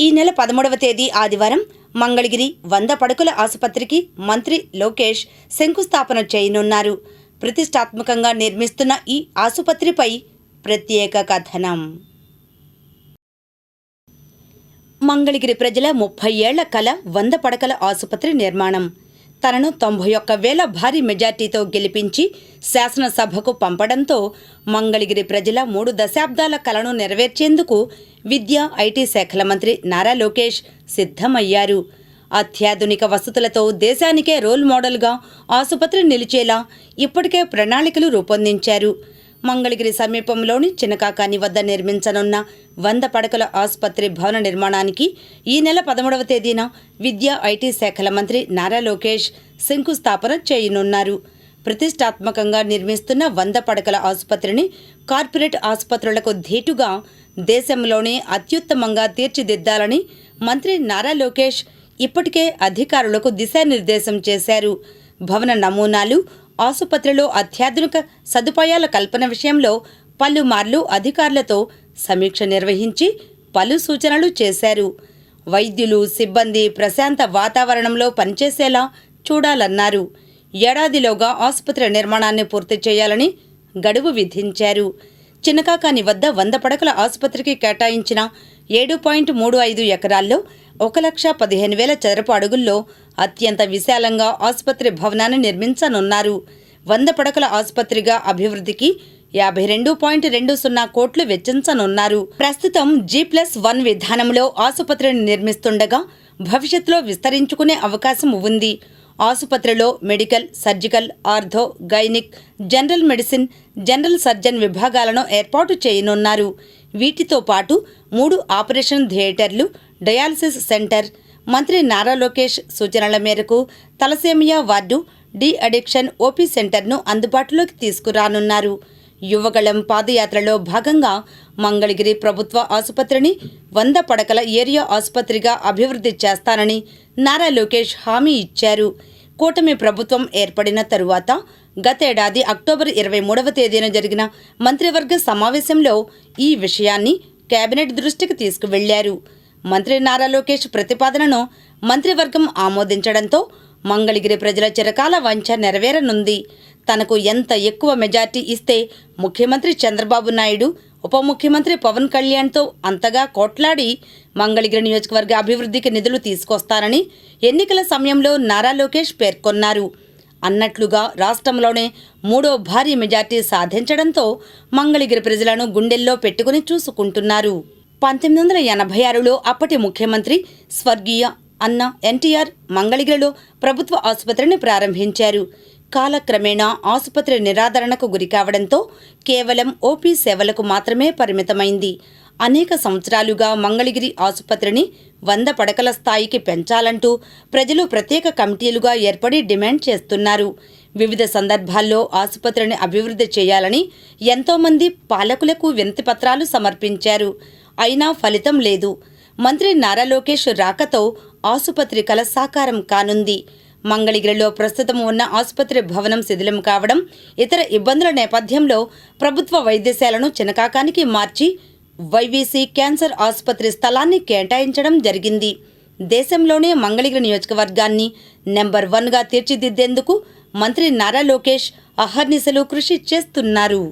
ఈ నెల పదమూడవ తేదీ ఆదివారం మంగళగిరి వంద పడకల ఆసుపత్రికి మంత్రి లోకేష్ శంకుస్థాపన చేయనున్నారు. ప్రతిష్టాత్మకంగా నిర్మిస్తున్న ఈ ఆసుపత్రిపై ప్రత్యేక కథనం. మంగళగిరి ప్రజల ముప్పై ఏళ్ళ కల వంద పడకల ఆసుపత్రి నిర్మాణం. తనను తొంభై ఒక్క వేల భారీ మెజార్టీతో గెలిపించి శాసనసభకు పంపడంతో మంగళగిరి ప్రజల మూడు దశాబ్దాల కలను నెరవేర్చేందుకు విద్యా ఐటీ శాఖల మంత్రి నారా లోకేష్ సిద్ధమయ్యారు. అత్యాధునిక వసతులతో దేశానికే రోల్ మోడల్గా ఆసుపత్రి నిలిచేలా ఇప్పటికే ప్రణాళికలు రూపొందించారు. మంగళగిరి సమీపంలోని చినకాకాని వద్ద నిర్మించనున్న వంద పడకల ఆసుపత్రి భవన నిర్మాణానికి ఈ నెల పదమూడవ తేదీన విద్యా ఐటీ శాఖల మంత్రి నారా లోకేష్ శంకుస్థాపన చేయనున్నారు. ప్రతిష్టాత్మకంగా నిర్మిస్తున్న వంద పడకల ఆసుపత్రిని కార్పొరేట్ ఆసుపత్రులకు ధీటుగా దేశంలోనే అత్యుత్తమంగా తీర్చిదిద్దాలని మంత్రి నారా లోకేష్ ఇప్పటికే అధికారులకు దిశానిర్దేశం చేశారు. భవన నమూనాలు ఆసుపత్రిలో అత్యాధునిక సదుపాయాల కల్పన విషయంలో పలుమార్లు అధికారులతో సమీక్ష నిర్వహించి పలు సూచనలు చేశారు. వైద్యులు సిబ్బంది ప్రశాంత వాతావరణంలో పనిచేసేలా చూడాలన్నారు. ఏడాదిలోగా ఆసుపత్రి నిర్మాణాన్ని పూర్తి చేయాలని గడువు విధించారు. చిన్నకాకాని వద్ద వంద పడకల ఆసుపత్రికి కేటాయించిన ఏడు పాయింట్ మూడు ఐదు ఎకరాల్లో ఒక లక్ష పదిహేను వేల చదరపు అడుగుల్లో అత్యంత విశాలంగా ఆసుపత్రి భవనాన్ని నిర్మించనున్నారు. వంద పడకల ఆసుపత్రిగా అభివృద్ధికి యాభై రెండు పాయింట్ రెండు సున్నా కోట్లు వెచ్చించనున్నారు. ప్రస్తుతం జీ ప్లస్ వన్ విధానంలో ఆసుపత్రిని నిర్మిస్తుండగా భవిష్యత్తులో విస్తరించుకునే అవకాశం ఉంది. ఆసుపత్రిలో medical surgical ortho gynaec general medicine general surgeon విభాగాలను ఏర్పాటు చేయనున్నారు. వీటితో పాటు మూడు ఆపరేషన్ థియేటర్లు డయాలసిస్ సెంటర్ మంత్రి నారా లోకేష్ సూచనల మేరకు thalassaemia ward de addiction OP సెంటర్ను అందుబాటులోకి తీసుకురానున్నారు. యువగళం పాదయాత్రలో భాగంగా మంగళగిరి ప్రభుత్వ ఆసుపత్రిని వంద పడకల ఏరియా ఆసుపత్రిగా అభివృద్ధి చేస్తానని నారా లోకేష్ హామీ ఇచ్చారు. కూటమి ప్రభుత్వం ఏర్పడిన తరువాత గతేడాది అక్టోబర్ ఇరవై మూడవ తేదీన జరిగిన మంత్రివర్గ సమావేశంలో ఈ విషయాన్ని కేబినెట్ దృష్టికి తీసుకువెళ్ళారు. మంత్రి నారా లోకేష్ ప్రతిపాదనను మంత్రివర్గం ఆమోదించడంతో మంగళగిరి ప్రజల చిరకాల వంచ నెరవేరనుంది. తనకు ఎంత ఎక్కువ మెజార్టీ ఇస్తే ముఖ్యమంత్రి చంద్రబాబు నాయుడు ఉప ముఖ్యమంత్రి పవన్ కళ్యాణ్తో అంతగా కోట్లాడి మంగళగిరి నియోజకవర్గ అభివృద్ధికి నిధులు తీసుకొస్తారని ఎన్నికల సమయంలో నారా లోకేష్ పేర్కొన్నారు. అన్నట్లుగా రాష్ట్రంలోనే మూడో భారీ మెజార్టీ సాధించడంతో మంగళగిరి ప్రజలను గుండెల్లో పెట్టుకుని చూసుకుంటున్నారు. పంతొమ్మిది వందల ఎనభై ఆరులో అప్పటి ముఖ్యమంత్రి స్వర్గీయ అన్న ఎన్టీఆర్ మంగళగిరిలో ప్రభుత్వ ఆసుపత్రిని ప్రారంభించారు. కాలక్రమేణా ఆసుపత్రి నిరాదరణకు గురికావడంతో కేవలం ఓపీ సేవలకు మాత్రమే పరిమితమైంది. అనేక సంవత్సరాలుగా మంగళగిరి ఆసుపత్రిని వంద పడకల స్థాయికి పెంచాలంటూ ప్రజలు ప్రత్యేక కమిటీలుగా ఏర్పడి డిమాండ్ చేస్తున్నారు. వివిధ సందర్భాల్లో ఆసుపత్రిని అభివృద్ధి చేయాలని ఎంతోమంది పాలకులకు వినతిపత్రాలు సమర్పించారు. అయినా ఫలితం లేదు. మంత్రి నారా లోకేష్ రాకతో ఆసుపత్రి కల సాకారం కానుంది. మంగళగిరిలో ప్రస్తుతం ఉన్న ఆసుపత్రి భవనం శిథిలం కావడం ఇతర ఇబ్బందుల నేపథ్యంలో ప్రభుత్వ వైద్యశాలను చినకాకానికి మార్చి వైవీసీ క్యాన్సర్ ఆసుపత్రి స్థలాన్ని కేటాయించడం జరిగింది. దేశంలోనే మంగళగిరి నియోజకవర్గాన్ని నెంబర్ వన్గా తీర్చిదిద్దేందుకు మంత్రి నారా లోకేష్ అహర్నిశలు కృషి చేస్తున్నారు.